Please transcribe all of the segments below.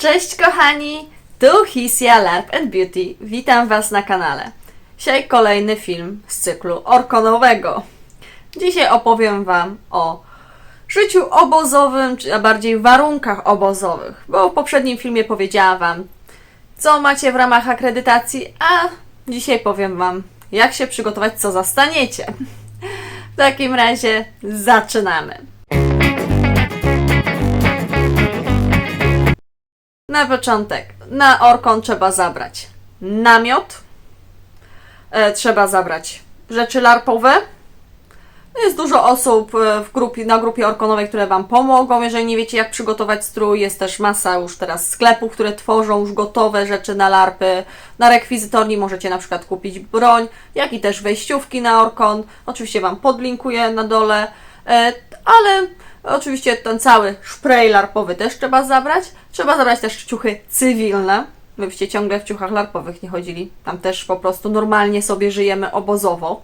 Cześć kochani, tu Hisia LARP and Beauty. Witam Was na kanale. Dzisiaj kolejny film z cyklu Orkonowego. Dzisiaj opowiem Wam o życiu obozowym, czy a bardziej warunkach obozowych, bo w poprzednim filmie powiedziałam Wam, co macie w ramach akredytacji, a dzisiaj powiem Wam, jak się przygotować, co zastaniecie. W takim razie zaczynamy. Na początek, na Orkon trzeba zabrać namiot, e, trzeba zabrać rzeczy larpowe. Jest dużo osób e, w grupie, na grupie Orkonowej, które Wam pomogą, jeżeli nie wiecie jak przygotować strój. Jest też masa już teraz sklepów, które tworzą już gotowe rzeczy na larpy. Na rekwizytorni możecie na przykład kupić broń, jak i też wejściówki na Orkon. Oczywiście Wam podlinkuję na dole, e, ale Oczywiście ten cały szprej larpowy też trzeba zabrać. Trzeba zabrać też ciuchy cywilne. Byście ciągle w ciuchach larpowych nie chodzili. Tam też po prostu normalnie sobie żyjemy obozowo.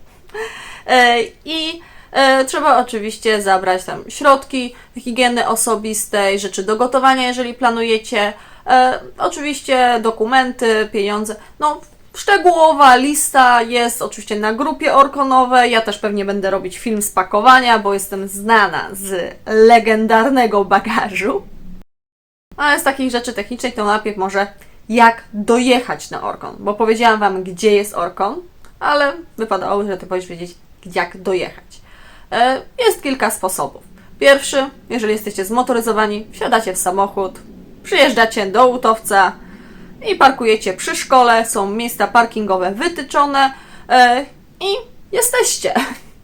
E, I e, trzeba oczywiście zabrać tam środki higieny osobistej, rzeczy do gotowania, jeżeli planujecie. E, oczywiście dokumenty, pieniądze. No, Szczegółowa lista jest oczywiście na grupie Orkonowej. Ja też pewnie będę robić film z pakowania, bo jestem znana z legendarnego bagażu. Ale z takich rzeczy technicznych to najpierw może jak dojechać na Orkon, bo powiedziałam Wam, gdzie jest Orkon, ale wypadało, że Ty powiesz wiedzieć, jak dojechać. E, Jest kilka sposobów. Pierwszy, jeżeli jesteście zmotoryzowani, wsiadacie w samochód, przyjeżdżacie do Łutowca, i parkujecie przy szkole, są miejsca parkingowe wytyczone e, i jesteście.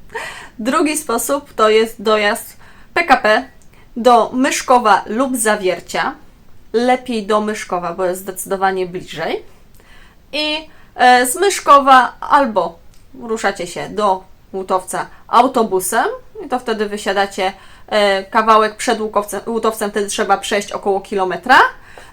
Drugi sposób to jest dojazd PKP do Myszkowa lub Zawiercia. Lepiej do Myszkowa, bo jest zdecydowanie bliżej. I e, z Myszkowa albo ruszacie się do Łutowca autobusem i to wtedy wysiadacie e, kawałek przed Łukowcem, Łutowcem, wtedy trzeba przejść około kilometra.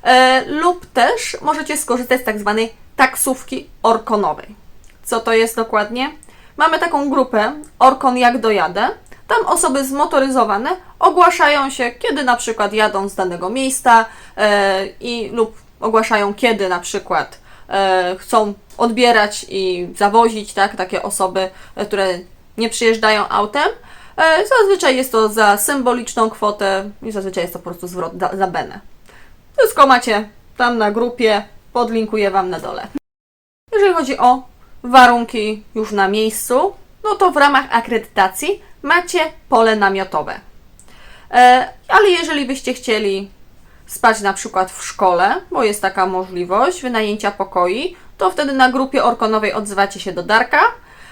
E, lub też możecie skorzystać z tak zwanej taksówki orkonowej. Co to jest dokładnie? Mamy taką grupę Orkon jak dojadę. Tam osoby zmotoryzowane ogłaszają się, kiedy na przykład jadą z danego miejsca e, i lub ogłaszają, kiedy na przykład e, chcą odbierać i zawozić tak, takie osoby, które nie przyjeżdżają autem. Zazwyczaj jest to za symboliczną kwotę i zazwyczaj jest to po prostu zwrot za benę. Wszystko macie tam na grupie, podlinkuję Wam na dole. Jeżeli chodzi o warunki już na miejscu, no to w ramach akredytacji macie pole namiotowe. E, ale jeżeli byście chcieli spać na przykład w szkole, bo jest taka możliwość wynajęcia pokoi, to wtedy na grupie orkonowej odzywacie się do Darka,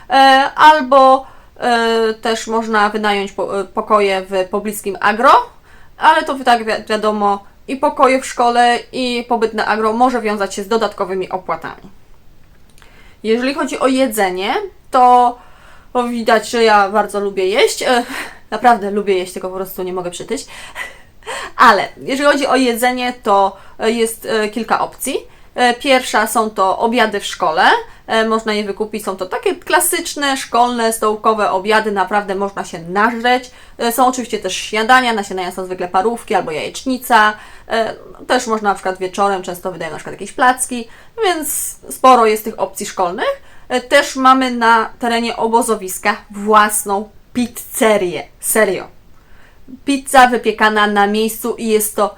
e, albo e, też można wynająć po, pokoje w pobliskim agro, ale to tak wi- wiadomo, i pokoje w szkole, i pobyt na agro może wiązać się z dodatkowymi opłatami. Jeżeli chodzi o jedzenie, to widać, że ja bardzo lubię jeść. E, Naprawdę lubię jeść, tylko po prostu nie mogę przytyć. Ale jeżeli chodzi o jedzenie, to e, jest e, kilka opcji. E, Pierwsza są to obiady w szkole. E, Można je wykupić. Są to takie klasyczne, szkolne, stołkowe obiady. Naprawdę można się nażreć. E, Są oczywiście też śniadania. Na śniadania są zwykle parówki albo jajecznica. Też można na przykład wieczorem, często wydają na przykład jakieś placki, więc sporo jest tych opcji szkolnych. Też mamy na terenie obozowiska własną pizzerię. Serio pizza wypiekana na miejscu i jest to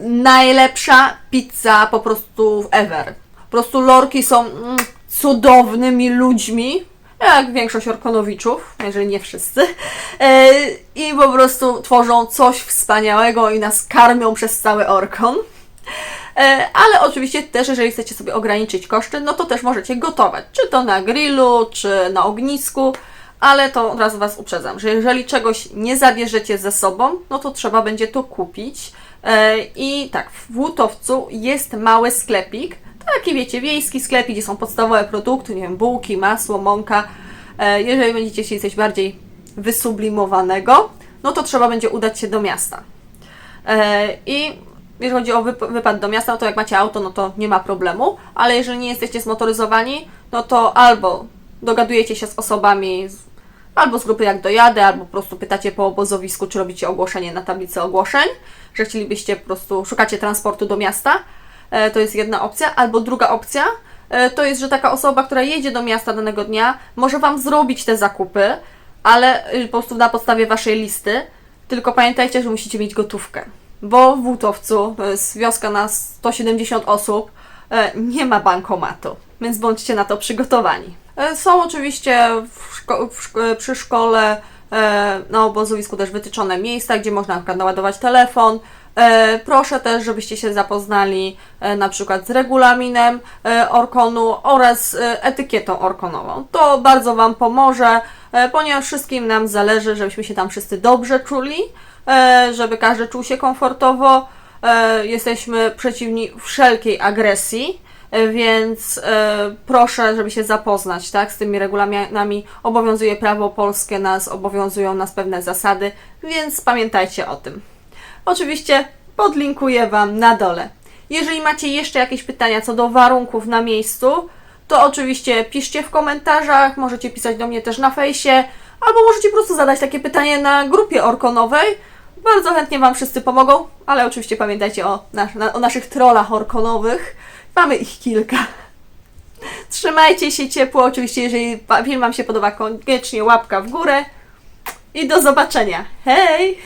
najlepsza pizza po prostu ever. Po prostu lorki są mm, cudownymi ludźmi, jak większość Orkonowiczów, jeżeli nie wszyscy. E, I po prostu tworzą coś wspaniałego i nas karmią przez cały Orkon. E, Ale oczywiście też, jeżeli chcecie sobie ograniczyć koszty, no to też możecie gotować, czy to na grillu, czy na ognisku, ale to od razu Was uprzedzam, że jeżeli czegoś nie zabierzecie ze sobą, no to trzeba będzie to kupić. E, I tak, w Łutowcu jest mały sklepik, taki wiecie, wiejski sklepik, gdzie są podstawowe produkty, nie wiem, bułki, masło, mąka. E, Jeżeli będziecie chcieli coś bardziej wysublimowanego, no to trzeba będzie udać się do miasta. E, I jeżeli chodzi o wyp- wypad do miasta, no to jak macie auto, no to nie ma problemu, ale jeżeli nie jesteście zmotoryzowani, no to albo dogadujecie się z osobami albo z grupy Jak Dojadę, albo po prostu pytacie po obozowisku, czy robicie ogłoszenie na tablicy ogłoszeń, że chcielibyście po prostu, szukacie transportu do miasta. E, To jest jedna opcja. Albo druga opcja, e, to jest, że taka osoba, która jedzie do miasta danego dnia, może Wam zrobić te zakupy, ale y, po prostu na podstawie Waszej listy. Tylko pamiętajcie, że musicie mieć gotówkę. Bo w Włótowcu, to jest wioska na 170 osób, e, nie ma bankomatu, więc bądźcie na to przygotowani. E, Są oczywiście w szko- w szko- przy szkole e, na obozowisku też wytyczone miejsca, gdzie można na przykład naładować telefon. E, Proszę też, żebyście się zapoznali e, na przykład z regulaminem e, Orkonu oraz e, etykietą Orkonową. To bardzo Wam pomoże, e, ponieważ wszystkim nam zależy, żebyśmy się tam wszyscy dobrze czuli, e, żeby każdy czuł się komfortowo. E, Jesteśmy przeciwni wszelkiej agresji. E, Więc e, proszę, żeby się zapoznać tak, z tymi regulaminami. Obowiązuje prawo polskie, nas obowiązują nas pewne zasady, więc pamiętajcie o tym. Oczywiście podlinkuję Wam na dole. Jeżeli macie jeszcze jakieś pytania co do warunków na miejscu, to oczywiście piszcie w komentarzach, możecie pisać do mnie też na fejsie, albo możecie po prostu zadać takie pytanie na grupie orkonowej. Bardzo chętnie Wam wszyscy pomogą, ale oczywiście pamiętajcie o, nas, na, o naszych trollach orkonowych. Mamy ich kilka. Trzymajcie się ciepło, oczywiście jeżeli film Wam się podoba, koniecznie łapka w górę i do zobaczenia. Hej!